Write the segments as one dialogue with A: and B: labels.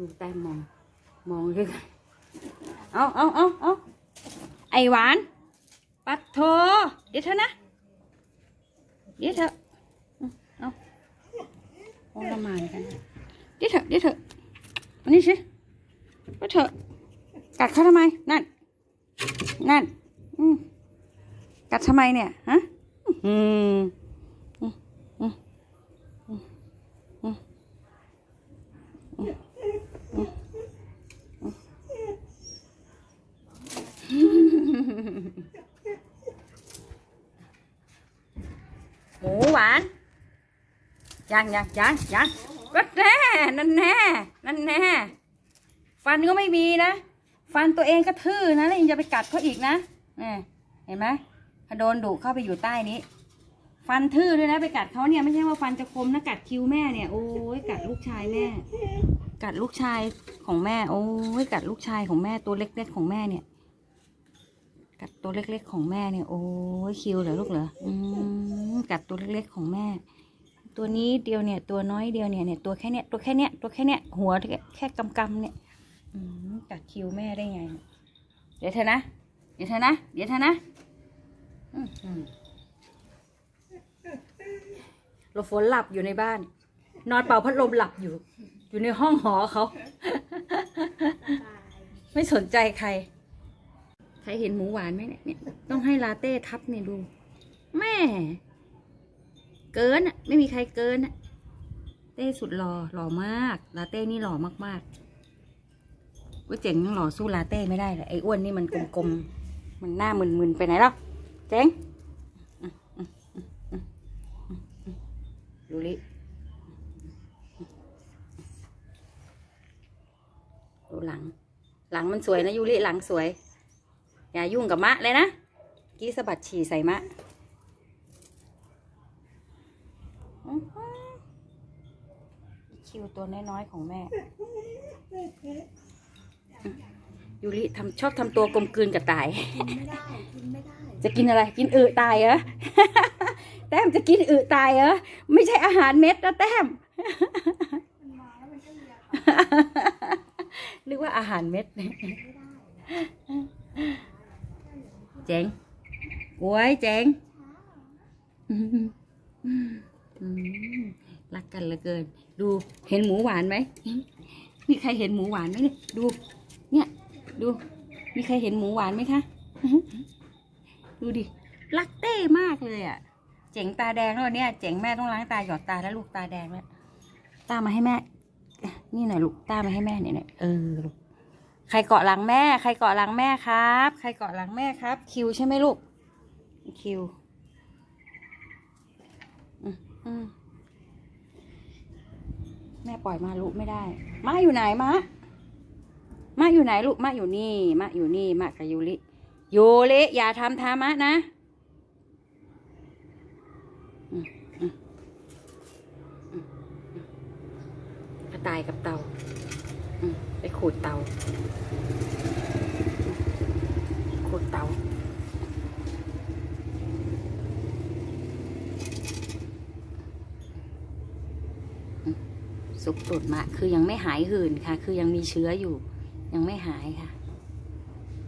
A: ดูแต้มมอง มองด้วยเอาเอาเอาเอาไอหวาน ปัดโทเดี๋ยวเถอะนะ เดี๋ยวเถอะเอาโอ้ละมานกัน เดี๋ยวเถอะเดี๋ยวเถอะอันนี้สิไปเถอะกัดเขาทำไม นั่น นั่นอืมกัดทำไมเนี่ย ฮะ อืมอืมอืมอืมอืมอืมอืม หวานยังยังยังยังก็แน่นั่นแน่นั่นแน่ฟันก็ไม่มีนะ ฟันตัวเองก็ทื่อนะแล้วยังจะไปกัดเขาอีกนะนี่เห็นไหมถ้าโดนดุเข้าไปอยู่ใต้นี้ ฟันทื่อด้วยนะไปกัดเขาเนี่ยไม่ใช่ว่าฟันจะคมนะกัดคิ้วแม่เนี่ยโอ้ยกัดลูกชายแม่ กัดลูกชายของแม่ โอ้ยกัดลูกชายของแม่ตัวเล็กๆของแม่เนี่ย กัดตัวเล็กๆของแม่เนี่ยโอ้ยคิวเหรอลูกเหรออืมกัดตัวเล็กๆของแม่ ตัวนี้เดียวเนี่ยตัวน้อยเดียวเนี่ยเนี่ยตัวแค่เนี้ยตัวแค่เนี้ยตัวแค่เนี้ยหัวแค่กำกำๆเนี่ยอืมกัดคิวแม่ได้ไง เดี๋ยวเธอนะ เดี๋ยวเธอนะ เดี๋ยวเธอนะอืมอืมหลบฝนหลับอยู่ในบ้าน นอนเป่าพัดลมหลับอยู่ อยู่ในห้องหอเขา ไม่สนใจใคร รเห็นหมูหวานไหมเนี่ย ต้องให้ลาเต้ทับเนี่ยดู แม่ เกินอะ ไม่มีใครเกินอะ เต้สุดหล่อหล่อมาก ลาเต้นี่หล่อมากๆว่าเจ๋งยังหล่อสู้ลาเต้ไม่ได้เลยไอ้อ้วนนี่มันกลมๆ มันหน้ามึนๆ ไปไหนแล้วเจ๋งดูลิดูหลัง หลังมันสวยนะยูริหลังสวย อย่ายุ่งกับมะเลยนะ กี้สะบัดฉี่ใส่มะอื้อหือคิวตัวน้อยๆของแม่ ยูริทำชอบทำตัวกลมกลืนกับตาย
B: กินไม่ได้กินไม่ได้
A: จะกินอะไร กินอึตายเหรอ แต้มจะกินอึตายเหรอ ไม่ใช่อาหารเม็ดนะแต้ม
B: มันมาแล้วมันก็เลีย
A: นึกว่าอาหารเม็ด
B: ไม่ได้
A: เจ๋งโว้ยเจ๋งรักกันเหลือเกิน ดูเห็นหมูหวานไหมมีใครเห็นหมูหวานไหมเนี่ยดู เนี่ย ดู มีใครเห็นหมูหวานไหมคะดูดิรักเต้มากเลยอะ เจ๋งตาแดงแล้วเนี่ย เจ๋งแม่ต้องล้างตาหยอดตาแล้วลูกตาแดงแล้วตามาให้แม่ นี่หน่อยลูกตามาให้แม่เนี่อยหน่อยเออลูก ใครเกาะหลังแม่ ใครเกาะหลังแม่ครับ ใครเกาะหลังแม่ครับ คิวใช่ไหมลูก คิวอืมอืมแม่ปล่อยมาลูกไม่ได้ มาอยู่ไหนมะมาอยู่ไหนลูกมาอยู่นี่ มาอยู่นี่มากับยูริยูริอย่าทำทามะนะอืมอืมอืมอืมกระต่ายกับเต่าอืมไป ขูดเตา ขูดเตา สุกตุดมาคือยังไม่หายหื่นค่ะ คือยังมีเชื้ออยู่ ยังไม่หายค่ะ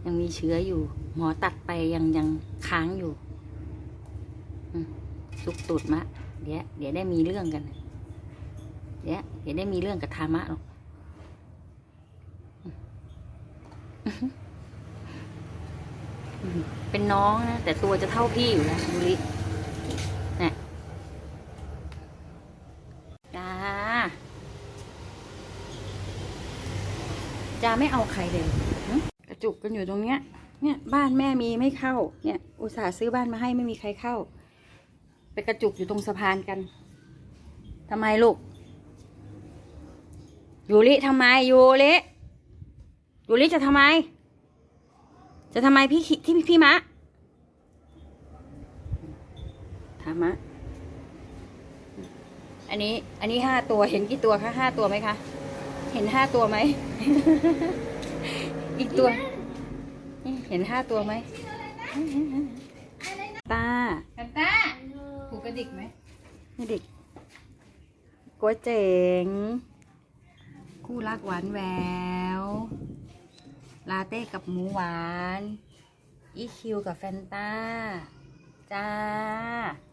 A: ยังมีเชื้ออยู่ หมอตัดไปยังยังค้างอยู่สุกตุดมะ เดี๋ยวเดี๋ยวได้มีเรื่องกัน เดี๋ยวเดี๋ยวได้มีเรื่องกับธามะหรอก เป็นน้องนะ แต่ตัวจะเท่าพี่อยู่นะยูริเนี่ยจ้าจ้าไม่เอาใครเลยกระจุกกันอยู่ตรงเนี้ย เนี่ย บ้านแม่มีไม่เข้า เนี่ย อุตส่าห์ซื้อบ้านมาให้ไม่มีใครเข้า ไปกระจุกอยู่ตรงสะพานกันทำไมลูกยูริทำไมยูริยูริจะทำไม จะทำไมพี่คิที่พี่มะถามมะ อันนี้ อันนี้ห้าตัวเห็นกี่ตัวคะห้าตัวไหมคะ เห็นห้าตัวไหม อีกตัว เห็นห้าตัวไหมตา
B: กันตาผูกกระดิกไหม
A: นี่เด็กกัวเจ๋งกคู่รักหวานแหวว ลาเต้กับหมูหวานอีคิวกับแฟนตาจ้า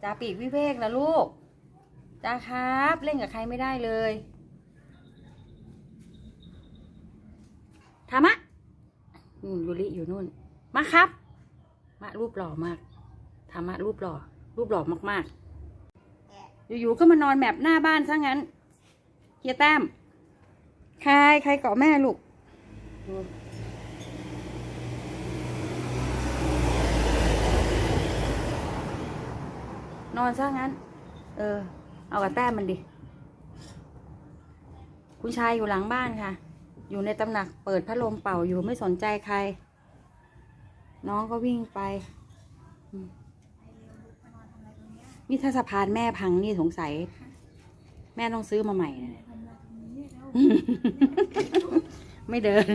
A: จ้าปีกวิเวกนะลูกจ้าครับ เล่นกับใครไม่ได้เลยทามะนู่นยูริอยู่นู่น มาครับ มารูปหล่อมากทามะรูปหล่อ รูปหล่อมากๆ อยู่ๆก็มานอนแมปหน้าบ้านซะงั้นเฮียแต้มใครใครเกาะแม่ลูก นอนซะงั้น เออ เอากับแต้มมันดิ คุณชายอยู่หลังบ้านค่ะ อยู่ในตำหนักเปิดพัดลมเป่าอยู่ไม่สนใจใคร น้องก็วิ่งไปมนี่ถ้าสะพานแม่พังนี่สงสัย แม่ต้องซื้อมาใหม่นะ
B: มันมาตรงนี้แล้ว
A: ไม่เดิน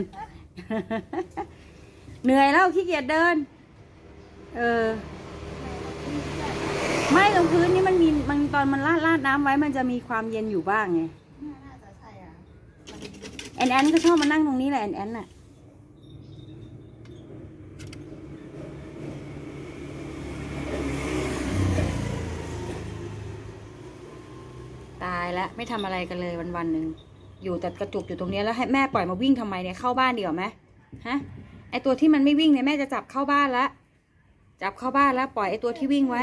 A: เหนื่อยแล้วขี้เกียจเดิน เออ ไม่ตรงพื้นนี่มันมีมันตอนมันลาดลาดน้ำไว้มันจะมีความเย็นอยู่บ้างไง
B: น่าจะใช่อะ
A: แอนแอนก็ชอบมานั่งตรงนี้แหละแอนแอนน่ะตายแล้วไม่ทำอะไรกันเลยวันวันๆหนึ่งอยู่แต่กระจุกอยู่ตรงเนี้ยแล้วให้แม่ปล่อยมาวิ่งทำไมเนี่ยเข้าบ้านดีกว่าไหมฮะไอตัวที่มันไม่วิ่งเนี่ยแม่จะจับเข้าบ้านละจับเข้าบ้านแล้วปล่อยไอตัวที่วิ่งไว้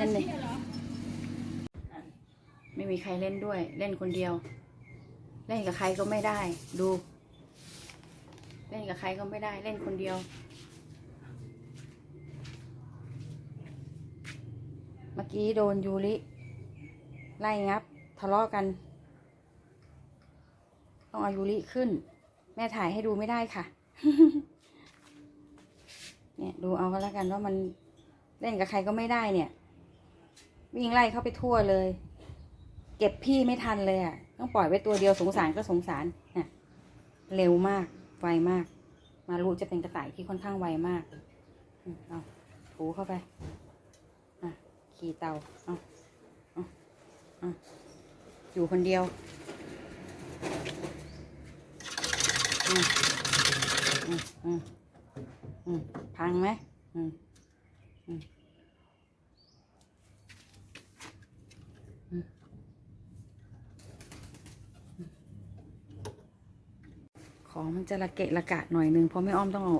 A: นั่นเลยไม่มีใครเล่นด้วย เล่นคนเดียว เล่นกับใครก็ไม่ได้ ดู เล่นกับใครก็ไม่ได้ เล่นคนเดียว เมื่อกี้โดนยูริไล่งับ ทะเลาะกัน ต้องเอายูริขึ้น แม่ถ่ายให้ดูไม่ได้ค่ะ เนี่ย ดูเอาก็แล้วกันว่ามันเล่นกับใครก็ไม่ได้เนี่ย วิ่งไล่เข้าไปทั่วเลย เก็บพี่ไม่ทันเลยอะ ต้องปล่อยไว้ตัวเดียวสงสารก็สงสารน่ะเร็วมาก ไวมาก มารุจะเป็นกระต่ายที่ค่อนข้างไวมากเอาถูเข้าไปอะขี่เตาเอาเอาเอาอยู่คนเดียวอืมอืมอืมพังไหมอืมอืม ของมันจะระเกะระกะหน่อยนึงเพราะแม่อ้อมต้องเอา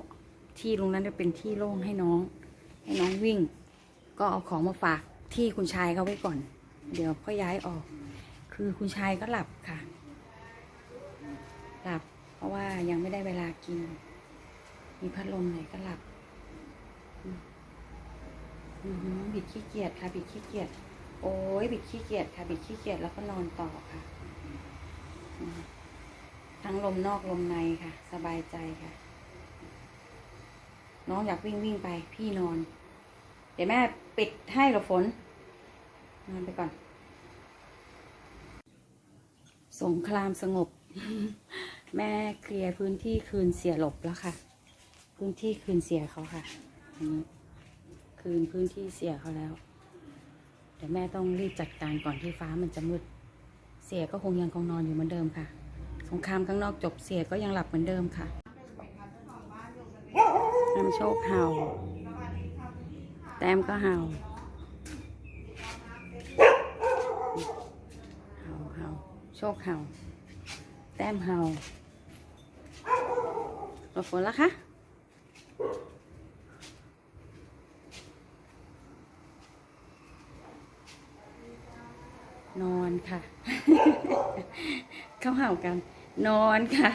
A: ที่ตรงนั้นจะเป็นที่โล่งให้น้อง ให้น้องวิ่ง ก็เอาของมาฝากที่คุณชายเขาไว้ก่อน เดี๋ยวค่อยย้ายออก คือคุณชายก็หลับค่ะ หลับ เพราะว่ายังไม่ได้เวลากิน มีพัดลมหน่อยก็หลับบิดขี้เกียจค่ะ บิดขี้เกียจโอ้ยบิดขี้เกียจค่ะ บิดขี้เกียจแล้วก็นอนต่อค่ะ ทั้งลมนอกลมในค่ะ สบายใจค่ะ น้องอยากวิ่งวิ่งไป พี่นอน เดี๋ยวแม่ปิดให้หรอฝน นอนไปก่อน สงครามสงบ แม่เคลียร์พื้นที่คืนเสียหลบแล้วค่ะ พื้นที่คืนเสียเขาค่ะคืนพื้นที่เสียเขาแล้ว เดี๋ยวแม่ต้องรีบจัดการก่อนที่ฟ้ามันจะมืด เสียก็คงยังคงนอนอยู่เหมือนเดิมค่ะ สงครามข้างนอกจบเสียก็ยังหลับเหมือนเดิมค่ะน้ำโชคเห่า แต้มก็เห่าเห่าเห่าโชคเห่า แต้มเห่าหลบฝนแล้วคะนอนค่ะ เข้าเห่ากัน นอนค่ะ